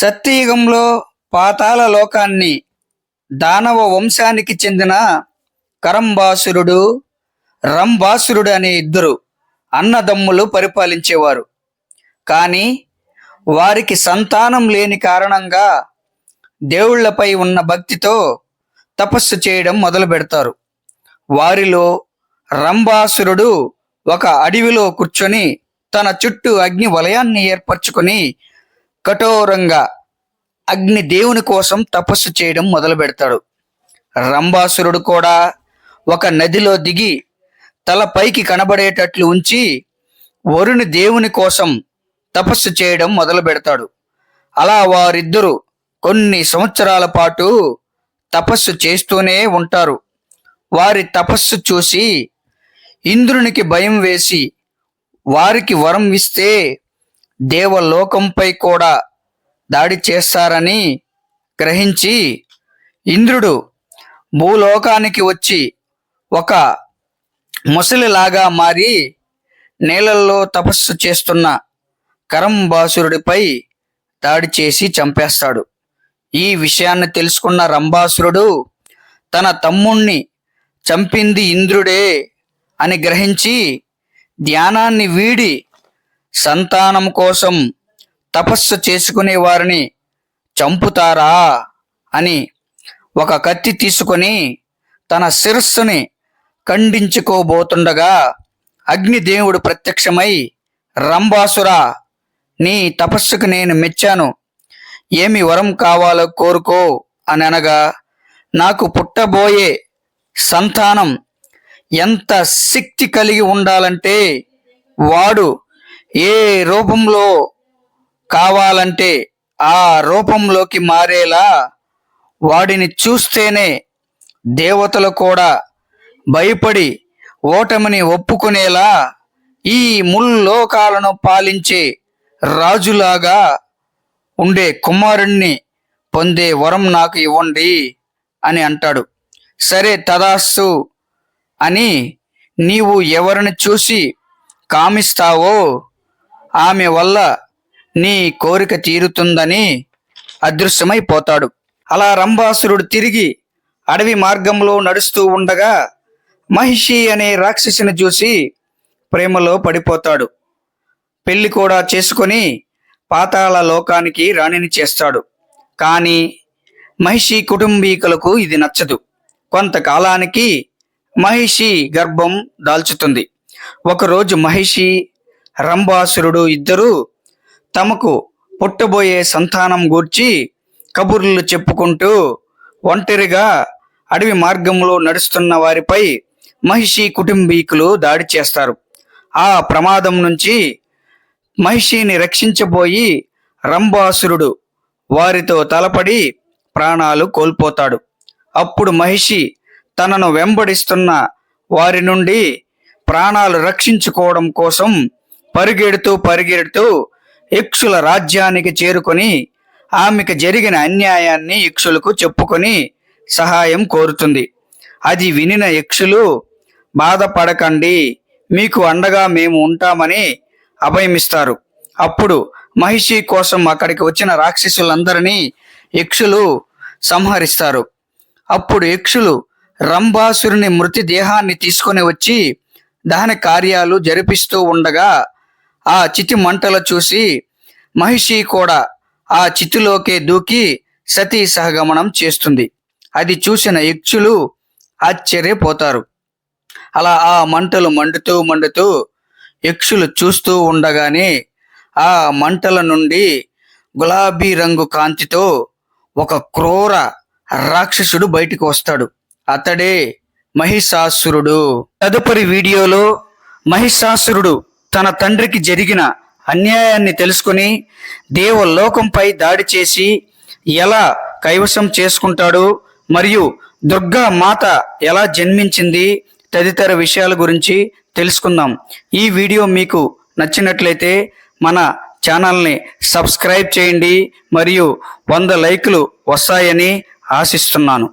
సత్యయుగంలో పాతాళ లోకాన్ని దానవ వంశానికి చెందిన కరంబాసురుడు రంబాసురుడు అనే ఇద్దరు అన్నదమ్ములు పరిపాలించేవారు. కానీ వారికి సంతానం లేని కారణంగా దేవుళ్ళపై ఉన్న భక్తితో తపస్సు చేయడం మొదలు పెడతారు. వారిలో రంభాసురుడు ఒక అడవిలో కూర్చొని తన చుట్టూ అగ్ని వలయాన్ని ఏర్పరచుకొని కఠోరంగా అగ్ని దేవుని కోసం తపస్సు చేయడం మొదలు పెడతాడు. రంభాసురుడు కూడా ఒక నదిలో దిగి తల పైకి కనబడేటట్లు ఉంచి వరుని దేవుని కోసం తపస్సు చేయడం మొదలు పెడతాడు. అలా వారిద్దరూ కొన్ని సంవత్సరాల పాటు తపస్సు చేస్తూనే ఉంటారు. వారి తపస్సు చూసి ఇంద్రునికి భయం వేసి వారికి వరం ఇస్తే దేవలోకంపై కూడా దాడి చేస్తారని గ్రహించి ఇంద్రుడు భూలోకానికి వచ్చి ఒక ముసలిలాగా మారి నీళ్ళల్లో తపస్సు చేస్తున్న కరంబాసురుడిపై దాడి చేసి చంపేస్తాడు. ఈ విషయాన్ని తెలుసుకున్న రంభాసురుడు తన తమ్ముణ్ణి చంపింది ఇంద్రుడే అని గ్రహించి ధ్యానాన్ని వీడి సంతానం కోసం తపస్సు చేసుకునే వారిని చంపుతారా అని ఒక కత్తి తీసుకొని తన శిరస్సుని ఖండించుకోబోతుండగా అగ్నిదేవుడు ప్రత్యక్షమై రంభాసురా నీ తపస్సుకు నేను మెచ్చాను. ఏమి వరం కావాలో కోరుకో అని అనగా నాకు పుట్టబోయే సంతానం ఎంత శక్తి కలిగి ఉండాలంటే వాడు ఏ రూపంలో కావాలంటే ఆ రూపంలోకి మారేలా వాడిని చూస్తేనే దేవతలు కూడా భయపడి ఓటమిని ఒప్పుకునేలా ఈ ముల్లోకాలను పాలించే రాజులాగా ఉండే కుమారుణ్ణి పొందే వరం నాకు ఇవ్వండి అని అంటాడు. సరే తదాస్తు అని నీవు ఎవరిని చూసి కామిస్తావో ఆమె వల్ల నీ కోరిక తీరుతుందని అదృశ్యమైపోతాడు. అలా రంభాసురుడు తిరిగి అడవి మార్గంలో నడుస్తూ ఉండగా మహిషి అనే రాక్షసిని చూసి ప్రేమలో పడిపోతాడు. పెళ్ళి కూడా చేసుకొని పాతాళ లోకానికి రాణిని చేస్తాడు. కానీ మహిషి కుటుంబీకులకు ఇది నచ్చదు. కొంతకాలానికి మహిషి గర్భం దాల్చుతుంది. ఒకరోజు మహిషి రంభాసురుడు ఇద్దరూ తమకు పుట్టబోయే సంతానం గూర్చి కబుర్లు చెప్పుకుంటూ ఒంటరిగా అడవి మార్గంలో నడుస్తున్న వారిపై మహిషి కుటుంబీకులు దాడి చేస్తారు. ఆ ప్రమాదం నుంచి మహిషిని రక్షించబోయి రంభాసురుడు వారితో తలపడి ప్రాణాలు కోల్పోతాడు. అప్పుడు మహిషి తనను వెంబడిస్తున్న వారి నుండి ప్రాణాలు రక్షించుకోవడం కోసం పరిగెడుతూ పరిగెడుతూ యక్షుల రాజ్యానికి చేరుకొని ఆమెకు జరిగిన అన్యాయాన్ని యక్షులకు చెప్పుకొని సహాయం కోరుతుంది. అది వినిన యక్షులు బాధపడకండి మీకు అండగా మేము ఉంటామని అభయమిస్తారు. అప్పుడు మహిషి కోసం అక్కడికి వచ్చిన రాక్షసులందరినీ యక్షులు సంహరిస్తారు. అప్పుడు యక్షులు రంభాసురుని మృతి దేహాన్ని తీసుకొని వచ్చి దహన కార్యాలు జరిపిస్తూ ఉండగా ఆ చితి మంటలు చూసి మహిషి కూడా ఆ చితిలోకే దూకి సతీ సహగమనం చేస్తుంది. అది చూసిన యక్షులు ఆశ్చర్యపోతారు. అలా ఆ మంటలు మండుతూ మండుతూ యక్షులు చూస్తూ ఉండగానే ఆ మంటల నుండి గులాబీ రంగు కాంతితో ఒక క్రూర రాక్షసుడు బయటికి వస్తాడు. అతడే మహిషాసురుడు. తదుపరి వీడియోలో మహిషాసురుడు తన తండ్రికి జరిగిన అన్యాయాన్ని తెలుసుకుని దేవలోకంపై దాడి చేసి ఎలా కైవసం చేసుకుంటాడు మరియు దుర్గా మాత ఎలా జన్మించింది తదితర విషయాల గురించి తెలుసుకుందాం. ఈ వీడియో మీకు నచ్చినట్లయితే మన ఛానల్ని సబ్స్క్రైబ్ చేయండి మరియు వంద లైకులు వస్తాయని ఆశిస్తున్నాను.